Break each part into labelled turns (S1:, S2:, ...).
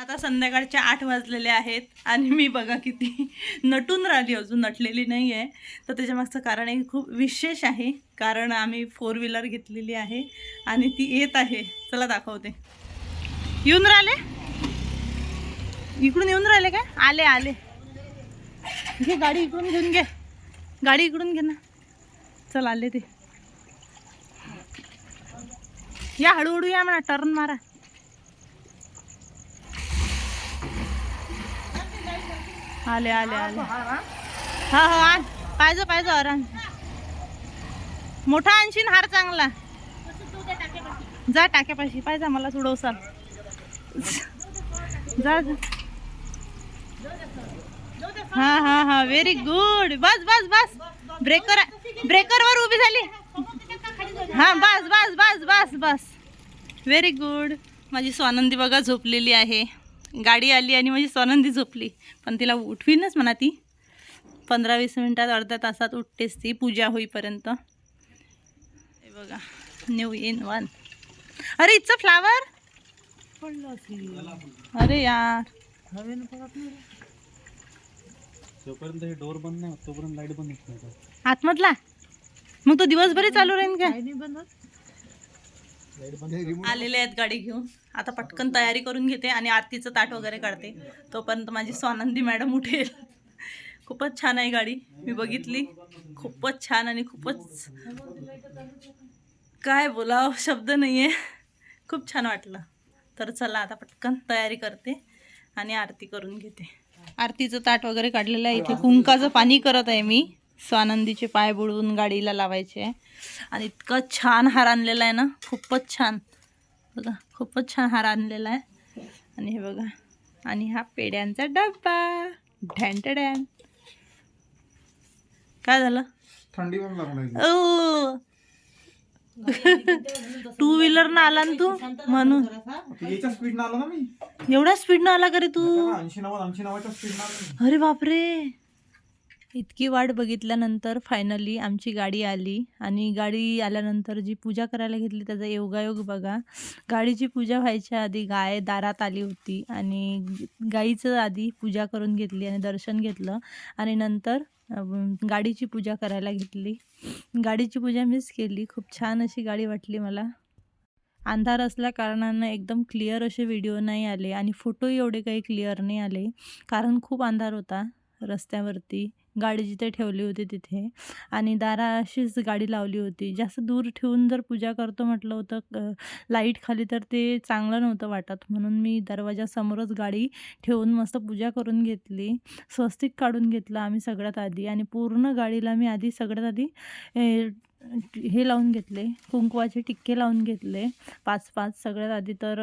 S1: आता संध्याकाळचे आठ वाजलेले आहेत आणि मी बघा किती नटून राहिली अजून नटलेली नाही आहे तर त्याच्या मागचं कारण हे खूप विशेष आहे. कारण आम्ही फोर व्हीलर घेतलेली आहे आणि ती येत आहे. चला दाखवते. येऊन राहिले? इकडून येऊन राहिले काय? आले आले. घे गाडी इकडून घेऊन घे. गाडी इकडून घे ना. चल आले ते. या हळूहळू या म्हणा टर्न मारा. आले आले आले. हा हो. आण. पाहिजे पाहिजे आराम. मोठा आणशीन हार चांगला. जा टाक्यापाशी. पाहिजे मला सोडवसाल. जा जा. हा हा हा. व्हेरी गुड बस बस बस. ब्रेकर ब्रेकरवर उभी झाली. हा बस बस बस बस बस. व्हेरी गुड माझी स्वानंदी बघा झोपलेली आहे. गाडी आली आणि माझी स्वानंदी झोपली. पण तिला उठवीनच म्हणा ती. पंधरा वीस मिनिटात अर्ध्या तासात उठतेच ती. पूजा होईपर्यंत. हे बघा. न्यू इन वन अरे इथचं फ्लावर अरे यार.
S2: जोपर्यंत हे डोर बंद नाही तोपर्यंत लाइट बंद होत नाही.
S1: आतमधला? मग तो दिवसभरही चालू राहील का आलेले आहेत गाडी घेऊन. आता पटकन तयारी करून घेते आणि आरतीचं ताट वगैरे काढते. तोपर्यंत माझी स्वानंदी मॅडम उठेल. खूपच छान आहे गाडी. मी बघितली. खूपच छान आणि खूपच काय बोलावं शब्द नाही आहे खूप छान वाटलं. तर चला आता पटकन तयारी करते आणि आरती करून घेते. आरतीचं ताट वगैरे काढलेलं आहे. इथे कुंकाचं पाणी करत आहे मी. स्वानंदीचे पाय बुडवून गाडीला लावायचे. आहे आणि इतकं छान हार आणलेला आहे ना. खूपच छान. बघा खूपच छान हार आणलेला आहे. आणि हे बघा. आणि हा पेड्यांचा डब्बा. ढॅन काय झालं?
S2: थंडी
S1: ओ. टू व्हीलर ना आला ना तू? म्हणून.
S2: याच्या स्पीड आलो ना मी.
S1: एवढ्या स्पीड न आला का रे तू? अरे बापरे. इतकी वाट बघितल्यानंतर फायनली आमची गाडी आली. आणि गाडी आल्यानंतर जी पूजा करायला घेतली त्याचा योगायोग बघा. गाडीची पूजा व्हायच्या आधी गाय दारात आली होती आणि गाईचं आधी पूजा करून घेतली आणि दर्शन घेतलं. आणि नंतर गाडीची पूजा करायला घेतली. गाडीची पूजा मीच केली. खूप छान अशी गाडी वाटली मला. अंधार असल्या कारणानं एकदम क्लिअर असे व्हिडिओ नाही आले आणि फोटोही एवढे काही क्लिअर नाही आले. कारण खूप अंधार होता रस्त्यावरती. गाडी जिथे ठेवली होती तिथे. आणि दाराशीच गाडी लावली होती. जास्त दूर ठेवून जर पूजा करतो म्हटलं होतं लाइट खाली तर ते चांगलं नव्हतं वाटत. म्हणून मी दरवाजासमोरच गाडी ठेवून मस्त पूजा करून घेतली. स्वस्तिक काढून घेतलं आम्ही सगळ्यात आधी. आणि पूर्ण गाडीला मी आधी सगळ्यात आधी हे लावून घेतले. कुंकवाचे टिक्के लावून घेतले. पाच पाच सगळ्यात आधी तर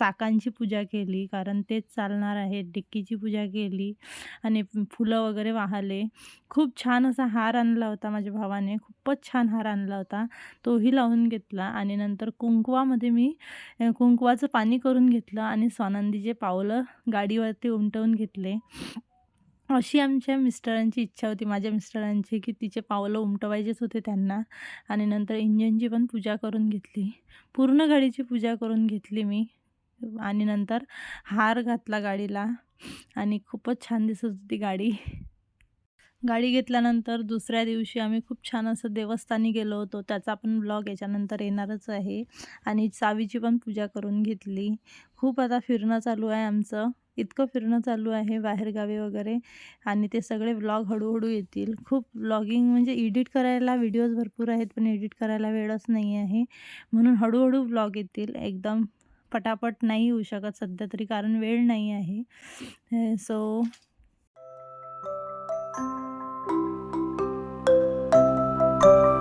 S1: चाकांची पूजा केली कारण तेच चालणार आहे. डिक्कीची पूजा केली आणि फुलं वगैरे वाहले. खूप छान असा हार आणला होता माझ्या भावाने. खूपच छान हार आणला होता. तोही लावून घेतला आणि नंतर कुंकवामध्ये मी कुंकवाचं पाणी करून घेतलं आणि स्वानंदीचे पावलं गाडीवरती उमटवून घेतले. अशी आमच्या मिस्टरांची इच्छा होती. माझ्या मिस्टरांची की तिचे पावलं उमटवायचेच होते त्यांना आणि नंतर इंजनची पण पूजा करून घेतली. पूर्ण गाडीची पूजा करून घेतली मी. आणि नंतर हार घातला गाडीला. आणि खूपच छान दिसत होती गाडी. गाडी घेतल्यानंतर दुसऱ्या दिवशी आम्ही खूप छान असं देवस्थानी गेलो होतो. त्याचा पण ब्लॉग याच्यानंतर येणारच आहे. आणि चावीची पण पूजा करून घेतली. खूप आता फिरणं चालू आहे आमचं. इतकं फिरणं चालू आहे बाहेरगावी वगैरे. आणि ते सगळे व्लॉग हळूहळू येतील. खूप व्लॉगिंग म्हणजे एडिट करायला व्हिडिओज भरपूर आहेत पण एडिट करायला वेळच नाही आहे. म्हणून हळूहळू व्लॉग येतील. एकदम पटापट नाही होऊ शकत सध्या तरी कारण वेळ नाही आहे. सो माझी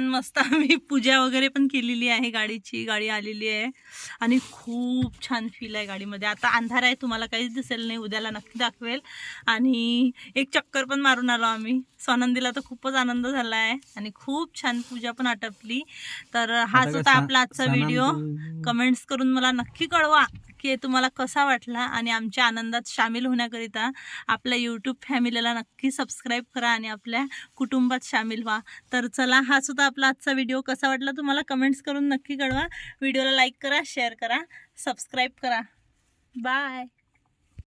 S1: मस्त आम्ही पूजा वगैरे पण केलेली आहे गाडीची. गाडी आलेली आहे. आणि खूप छान फील आहे गाडीमध्ये. आता अंधार आहे तुम्हाला काहीच दिसेल नाही उद्याला नक्की दाखवेल. आणि एक चक्कर पण मारून आलो आम्ही. स्वानंदीला तर खूपच आनंद झाला आहे. आणि खूप छान पूजा पण आटपली. तर हाच होता आपला आजचा व्हिडिओ कमेंट्स करून मला नक्की कळवा. की तुम्हाला कसा वाटला आणि आमच्या आनंदात सामील होण्याकरिता आपल्या यूट्यूब फॅमिलीला नक्की सबस्क्राईब करा आणि आपल्या कुटुंबात सामील व्हा. तर चला हा सुद्धा आपला आजचा व्हिडिओ कसा वाटला तुम्हाला कमेंट्स करून नक्की कळवा. व्हिडिओला लाईक करा शेअर करा सबस्क्राईब करा. बाय